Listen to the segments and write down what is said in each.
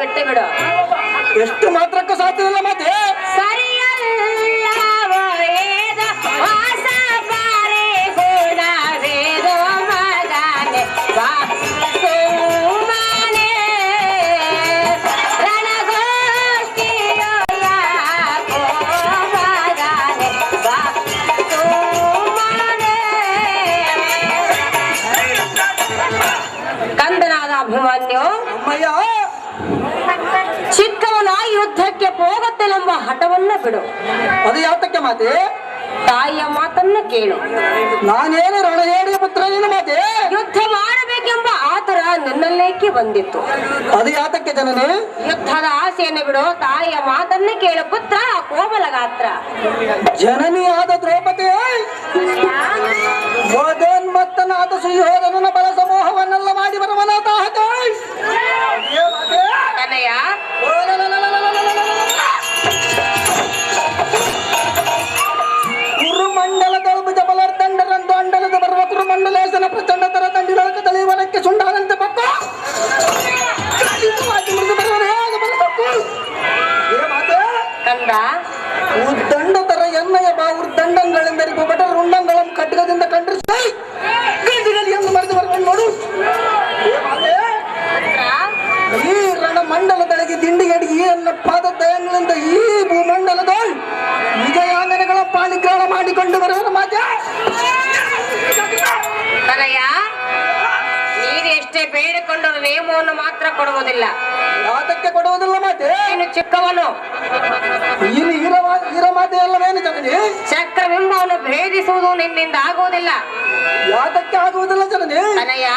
ಕಟ್ಟೆಗಳು ಎಷ್ಟು ಮಾತ್ರಕ್ಕೂ ಸಾಧ್ಯವಿಲ್ಲ ಮತ್ತೆ ಕಂದನಾದ ಅಭಿಮನ್ಯು. ಅಮ್ಮಯ್ಯ. ಹೋಗುತ್ತಲೆಂಬ ಹಠವನ್ನ ಬಿಡು. ಅದು ಯಾತಕ್ಕೆ ಮಾತೆ? ತಾಯಿಯ ಮಾತನ್ನ ಕೇಳು. ನಾನೇನು ರಣಹೇಡಿ ಪುತ್ರ ಏನು ಮಾತೆ? ಯುದ್ಧ ಮಾಡಬೇಕೆಂಬ ಆತರ ನನ್ನಲ್ಲೇಕೆ ಬಂದಿತ್ತು? ಅದು ಯಾತಕ್ಕೆ ಜನನೇ? ಯುದ್ಧದ ಆಸೆಯನ್ನು ಬಿಡು ತಾಯಿಯ ಮಾತನ್ನ ಕೇಳು ಪುತ್ರ ಕೋಮಲ ಗಾತ್ರ ಜನನಿ ಆದ ದ್ರೌಪದಿ ಮದೋನ್ಮತ್ತನಾದ ಸುಯೋಧನನ ಬಲ ಸಮೂಹವನ್ನೆಲ್ಲ ಮಾಡಿ ಬರುವನಾಥ ಬರುವರು ಮಾತೆ ತನಯ ನೀನು ಎಷ್ಟೇ ಬೇಡಿಕೊಂಡರೂ ನೇಮವನ್ನು ಮಾತ್ರ ಕೊಡುವುದಿಲ್ಲ. ಯಾತಕ್ಕೆ ಕೊಡುವುದಿಲ್ಲ ಮಾತೆ. ನೀನು ಚಿಕ್ಕವನು. ಇಲ್ಲಿ ಈರ ಇರೋ ಮಾತೆ ಅಲ್ಲವೇನು ಜನನಿ? ಚಕ್ರಬಿಂಬವನ್ನು ಭೇದಿಸುವುದು ನಿನ್ನಿಂದ ಆಗುವುದಿಲ್ಲ. ಯಾತಕ್ಕೆ ಆಗುವುದಿಲ್ಲ ಜನನಿ? ತನಯ್ಯ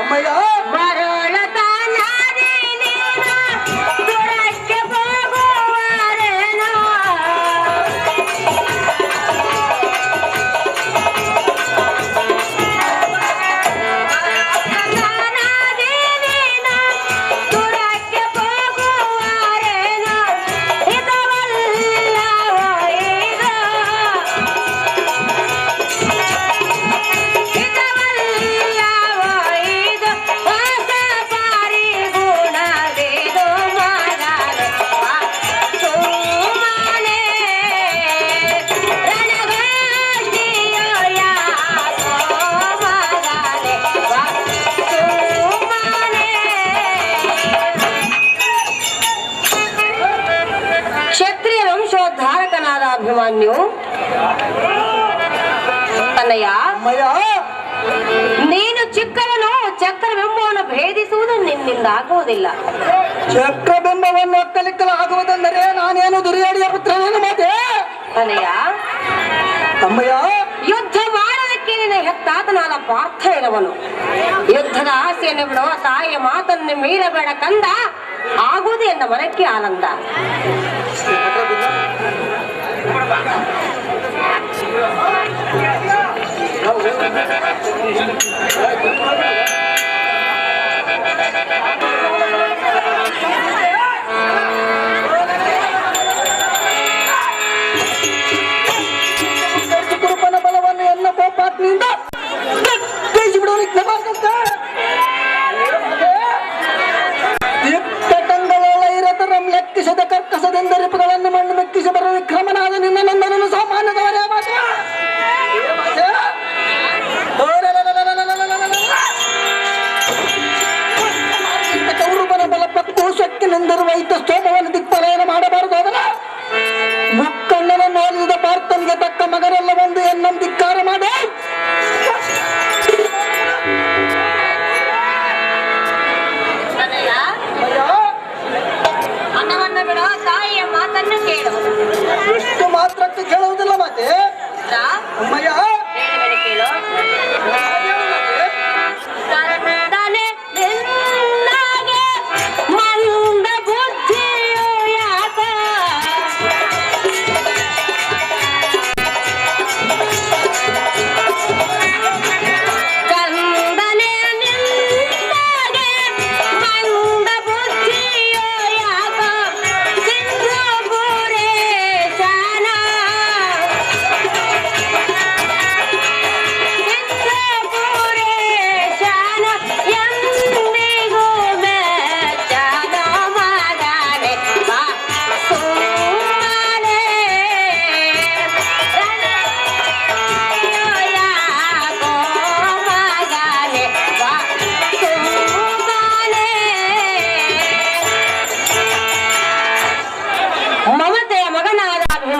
ಅಮ್ಮಯ್ಯ. ಬರೋಳತನಾದೆ ಅಭಿಮನ್ಯು ತನ್ನಯ್ಯ ನೀನು ಚಿಕ್ಕವನು ಚಕ್ರಬಿಂಬವನ್ನು ಭೇದಿಸುವುದು ನಿನ್ನಿಂದ ಆಗುವುದಿಲ್ಲ. ಚಕ್ರಬಿಂಬವನ್ನು ಒಕ್ಕಲಿಕ್ಕಲು ಆಗುವುದೆಂದರೆ ನಾನೇನು ದುರ್ಯಾಡಿಯ ಪುತ್ರನೇನು ಮಾತೆ? ತನ್ನಯ್ಯ ಅಮ್ಮಯ್ಯ ಯುದ್ಧ ಮಾಡೋದಕ್ಕೆ ನಿನ್ನ ಹೆತ್ತಾತನಾದ ಪಾರ್ಥ ಇರವನು ಯುದ್ಧದ ಆಸೆಯನ್ನು ಬಿಡುವ ತಾಯಿಯ ಮಾತನ್ನು ಮೀರಬೇಡ ಕಂದ. ಆಗುವುದು ಎನ್ನ ಮನಕ್ಕೆ ಆನಂದ. Thank you. ಇದ್ದ ಸ್ತೋಮವನ್ನು ದಿಕ್ಪಲಯನ ಮಾಡಬಾರದು ಅದರ ಮುಕ್ಕಣ್ಣನ ನೋಡಿದ ಪಾರ್ಥನಿಗೆ ತಕ್ಕ ಮಗನೆಲ್ಲ ಒಂದು ಎನ್ನಂ ಧಿಕ್ಕಾರ ಮಾಡಿ. ಮಾತನ್ನು ಕೇಳು. ಎಷ್ಟು ಮಾತ್ರಕ್ಕೆ ಕೇಳುವುದಿಲ್ಲ ಮತ್ತೆ ಅಮ್ಮಯ್ಯ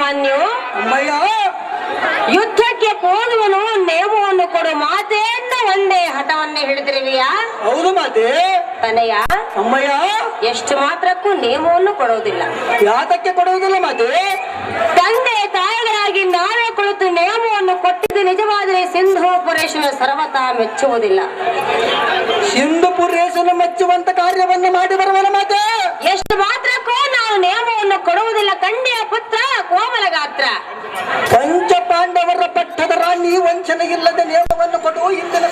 ಸಾಮಾನ್ಯು ಯುದ್ಧಕ್ಕೆ ಕೋಲುವನು ನೇಮವನ್ನು ಕೊಡು ಮಾತೆಯಿಂದ ಒಂದೇ ಹಠವನ್ನೇ ಹೇಳಿದ್ರಿವಿಯ ಹೌದು ಮಾತೆ. ತನೆಯ ಅಮ್ಮಯ್ಯ. ಎಷ್ಟು ಮಾತ್ರಕ್ಕೂ ನೇಮವನ್ನು ಕೊಡುವುದಿಲ್ಲ. ಯಾತಕ್ಕೆ ಕೊಡುವುದಿಲ್ಲ ಮಾತೆ. ತಂದೆ ತಾಯಿಗಳಾಗಿ ನಾವೇ ಕುಳಿತು ನೇಮವನ್ನು ಕೊಟ್ಟಿದ್ದು ನಿಜವಾದರೆ ಸಿಂಧು ಪುರೇಶನ ಸರ್ವತಾ ಮೆಚ್ಚುವುದಿಲ್ಲ. ಸಿಂಧು ಪುರೇಶನ ಮೆಚ್ಚುವಂತ ಕಾರ್ಯವನ್ನು ಮಾಡಿ ಬರುವ ವಂಚನೆಯಿಲ್ಲದೆ ನೇಮವನ್ನು ಕೊಟ್ಟು ಇಂದಿನ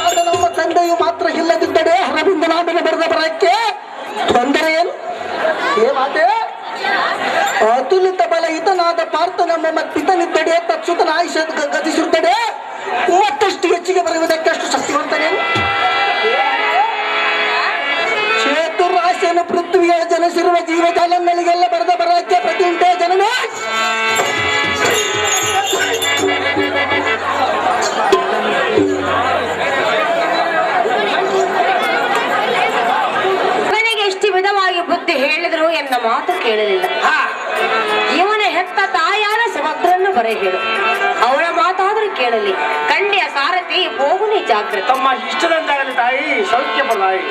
ಆದ ನಮ್ಮ ತಂದೆಯು ಮಾತ್ರ ಇಲ್ಲದಿದ್ದರೆ ಹರಬಿಂದನಾದನ ಬರೆದ ಬರಕ್ಕೆ ತೊಂದರೆ ಏನು? ಏ ಅತುಲಿತ ಬಲ ಹಿತನಾದ ಪಾರ್ಥ ನಮ್ಮ ಪಿತನಿದ್ದಡೆ ತಕ್ಷುತನ ಆಯುಷ ಗತಿಸಿರುತ್ತದೆ ಮೂವತ್ತಷ್ಟು ಹೆಚ್ಚಿಗೆ ಬರುವುದಕ್ಕೆ ಅಷ್ಟು ಶಕ್ತಿವಂತನೇನು ಚೇತುರಾಶಿಯನ್ನು ಪೃಥ್ವಿಯ ಜನಿಸಿರುವ ಜೀವಜಾಲಗಳಿಗೆಲ್ಲ ಬರೆದ ಬರಕ್ಕೆ ಪ್ರತಿ ಉಂಟೆ ಜನನೇ. ಇವನಿಗೆ ಎಷ್ಟು ವಿಧವಾಗಿ ಬುದ್ಧಿ ಹೇಳಿದ್ರು ಎನ್ನ ಮಾತು ಕೇಳಲಿಲ್ಲ. ಇವನ ಹೆತ್ತ ತಾಯಾರ ಸಮಗ್ರನ್ನು ಬರೆ ಹೇಳು ಅವಳ ಮಾತಾದ್ರೂ ಕೇಳಲಿ. ಕಂಡಿಯ ಸಾರಥಿ ಹೋಗುನಿ ಜಾಗೃತ ತಮ್ಮ ಇಷ್ಟದಂತಾಗಲಿ ತಾಯಿ ಸೌಖ್ಯ ಪಡಾಯಿ